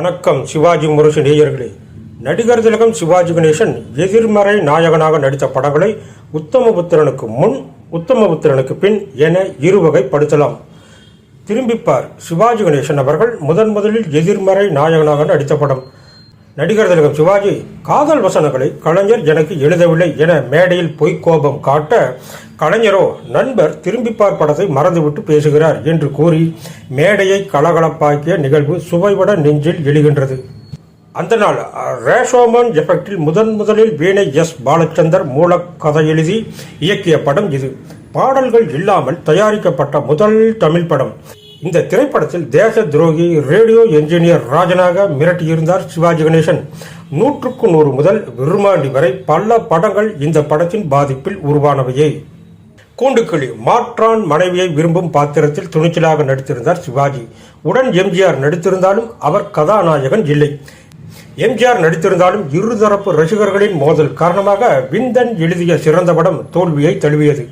வணக்கம் சிவாஜி முரசு நேயர்களே. நடிகர் திலகம் சிவாஜி கணேசன் எதிர்மறை நாயகனாக நடித்த படங்களை உத்தமபுத்திரனுக்கு முன் உத்தமபுத்திரனுக்கு பின் என இருவகைப்படுத்தலாம் திரும்பிப்பார் சிவாஜி கணேசன் அவர்கள் முதன் முதலில் எதிர்மறை நாயகனாக நடித்த படம். நடிகர் திலகம் சிவாஜி காதல் வசனங்களை கலைஞர் எனக்கு எழுதவில்லை என மேடையில் பொய்க்கோபம் காட்ட கலைஞரோ நண்பர் திரும்பிப்பார் படத்தை மறந்துவிட்டு பேசுகிறார் என்று கூறி மேடையை கலகலப்பாக்கிய நிகழ்வு சுவைவட நெஞ்சில் எழுகின்றது. அந்த நாள் ரேஷோமன் எஃபெக்டில் முதன் முதலில் வீணை எஸ். பாலச்சந்தர் மூலக்கதை எழுதி இயக்கிய படம் இது. பாடல்கள் இல்லாமல் தயாரிக்கப்பட்ட முதல் தமிழ் படம். இந்த திரைப்படத்தில் தேச துரோகி ரேடியோ என்ஜினியர் ராஜனாக மிரட்டியிருந்தார் சிவாஜி கணேசன். நூற்றுக்கு நூறு முதல் விருமாண்டி வரை பல படங்கள் இந்த படத்தின் பாதிப்பில் உருவானவையே. கூண்டுக்கிளி மாற்றான் மனைவியை விரும்பும் பாத்திரத்தில் துணிச்சலாக நடித்திருந்தார் சிவாஜி. உடன் எம்ஜிஆர் நடித்திருந்தாலும் அவர் கதாநாயகன் இல்லை. எம்ஜிஆர் நடித்திருந்தாலும் இருதரப்பு ரசிகர்களின் மோதல் காரணமாக விந்தன் எழுதிய சிறந்த படம் தோல்வியை தழுவியது.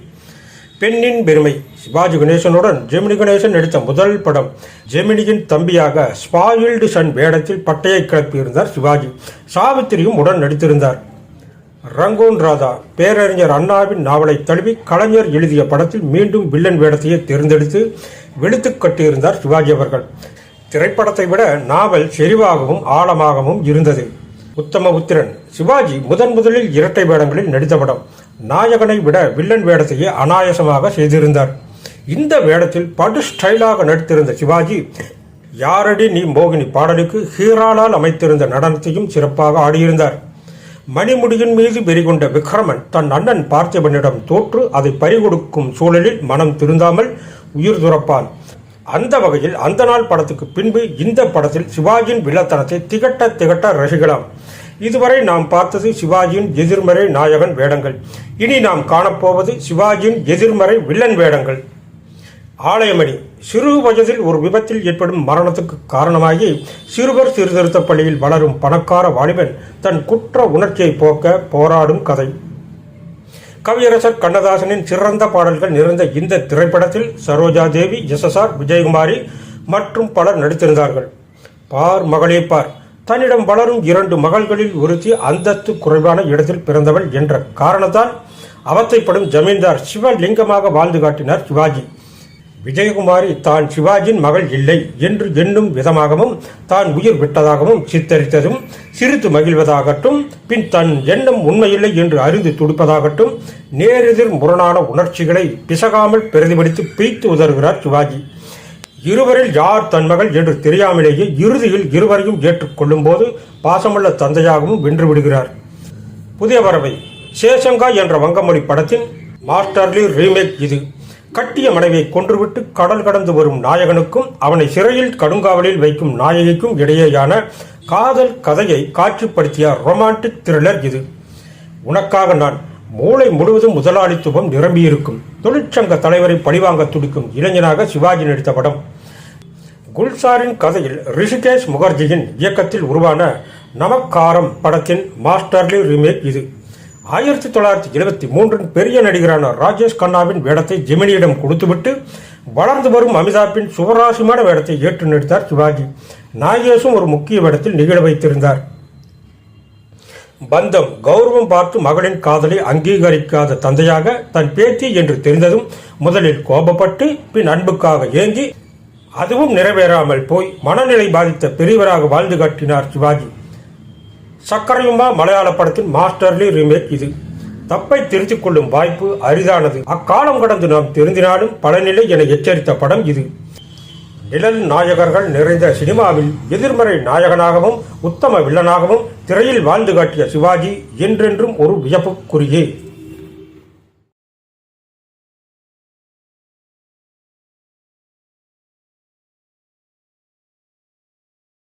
பெண்ணின் பெருமை. சிவாஜி கணேசனுடன் ஜெமினி கணேசன் நடித்த முதல் படம் ஜெமினியின் தம்பியாக ஸ்பாயில்டு சன் வேடத்தில் பட்டையை கிளப்பியிருந்தார் சிவாஜி. சாவித்திரியும் உடன் நடித்திருந்தார். ரங்கோன் ராதா பேரறிஞர் அண்ணாவின் நாவலை தழுவி கலைஞர் எழுதிய படத்தில் மீண்டும் வில்லன் வேடத்தையே தேர்ந்தெடுத்து வெளுத்து கட்டியிருந்தார் சிவாஜி அவர்கள். திரைப்படத்தை விட நாவல் செறிவாகவும் ஆழமாகவும் இருந்தது. உத்தமபுத்திரன் சிவாஜி முதன் முதலில் இரட்டை வேடங்களில் நடித்த படம். நாயகனை விட வில்லன் வேடத்தையே அனாயசமாக செய்திருந்தார். இந்த வேடத்தில் படு ஸ்டைலாக நடித்திருந்த சிவாஜி யாரடி நீ மோகினி பாடலுக்கு ஹீராலால் அமைத்திருந்த நடனத்தையும் சிறப்பாக ஆடியிருந்தார். மணிமுடியின் மீது வெறிகொண்ட விக்ரமன் தன் அண்ணன் பார்த்திபனிடம் தோற்று அதை பறிகொடுக்கும் சூழலில் மனம் திருந்தாமல் உயிர் துறப்பான். அந்த வகையில் அந்த நாள் படத்துக்கு பின்பு இந்த படத்தில் சிவாஜியின் வில்லத்தனத்தை திகட்ட திகட்ட ரசிக்கலாம் இதுவரை நாம் பார்த்தது சிவாஜியின் எதிர்மறை நாயகன் வேடங்கள். இனி நாம் காணப்போவது சிவாஜியின் எதிர்மறை வில்லன் வேடங்கள். ஆலயமணி சிறு வயதில் ஒரு விபத்தில் ஏற்படும் மரணத்துக்கு காரணமாகி சிறுவர் சீர்திருத்த பள்ளியில் வளரும் பணக்கார வாலிபன் தன் குற்ற உணர்ச்சியை போக்க போராடும் கதை. கவியரசர் கண்ணதாசனின் சிறந்த பாடல்கள் நிறைந்த இந்த திரைப்படத்தில் சரோஜா தேவி எஸ்எஸ்ஆர் விஜயகுமாரி மற்றும் பலர் நடித்திருந்தார்கள். பார் மகளே பார். தன்னிடம் வளரும் இரண்டு மகள்களில் ஒருத்தி அந்தஸ்து குறைவான இடத்தில் பிறந்தவள் என்ற காரணத்தால் அவத்தைப்படும் ஜமீன்தார் சிவலிங்கமாக வாழ்ந்து காட்டினார் சிவாஜி. விஜயகுமாரி தான் சிவாஜியின் மகள் இல்லை என்று எண்ணும் விதமாகவும் தான் உயிர் விட்டதாகவும் சித்தரித்ததும் சிரித்து மகிழ்வதாகட்டும் பின் தன் எண்ணம் உண்மையில்லை என்று அறிந்து துடிப்பதாகட்டும் நேரெதிர் முரணான உணர்ச்சிகளை பிசகாமல் பிரதிபலித்து பிய்த்து உதறுகிறார் சிவாஜி. இருவரில் யார் தன்மகள் என்று தெரியாமலேயே இறுதியில் இருவரையும் ஏற்றுக்கொள்ளும் போது பாசமுள்ள தந்தையாகவும் வென்று விடுகிறார் புதிய பறவை சேஷங்கா என்ற வங்கமொழி படத்தின் மாஸ்டர்லி ரீமேக் இது. கட்டிய மனைவியை கொன்றுவிட்டு கடல் கடந்து வரும் நாயகனுக்கும் அவனை சிறையில் கடுங்காவலில் வைக்கும் நாயகிக்கும் இடையேயான காதல் கதையை காட்சிப்படுத்திய ரொமான்டிக் த்ரில்லர் இது. உனக்காக நான் மூளை முழுவதும் முதலாளித்துவம் நிரம்பியிருக்கும். தொழிற்சங்க தலைவரை பழிவாங்க துடிக்கும் இளைஞனாக சிவாஜி நடித்த படம். குல்சாரின் கதையில் ரிஷிகேஷ் முகர்ஜியின் இயக்கத்தில் உருவான நமக்காரம் படத்தின் மாஸ்டர்லி ரீமேக் இது. ஆயிரத்தி தொள்ளாயிரத்தி எழுபத்தி மூன்றின் பெரிய நடிகரான ராஜேஷ் கண்ணாவின் வேடத்தை ஜெமினியிடம் கொடுத்துவிட்டு வளர்ந்து வரும் அமிதாப்பின் சுவராசியமான வேடத்தை ஏற்று நடித்தார் சிவாஜி. நாகேஷும் ஒரு முக்கிய வேடத்தில் நிகழ வைத்திருந்தார். பந்தம் கௌரவம் பார்த்து மகளின் காதலை அங்கீகரிக்காத தந்தையாக தன் பேத்தி என்று தெரிந்ததும் முதலில் கோபப்பட்டு பின் அன்புக்காக ஏங்கி அதுவும் நிறைவேறாமல் போய் மனநிலை பாதித்த பெரியவராக வாழ்ந்து காட்டினார் சிவாஜி. சக்கரையுமா மலையாள படத்தின் மாஸ்டர்லி ரீமேக் இது. தப்பை திருத்திக் கொள்ளும் வாய்ப்பு அரிதானது. அக்காலம் கடந்து நாம் திருந்தினாலும் பலநிலை என எச்சரித்த படம் இது. நிழல் நாயகர்கள் நிறைந்த சினிமாவில் எதிர்மறை நாயகனாகவும் உத்தம வில்லனாகவும் திரையில் வாழ்ந்து காட்டிய சிவாஜி என்றென்றும் ஒரு வியப்புக்குரியே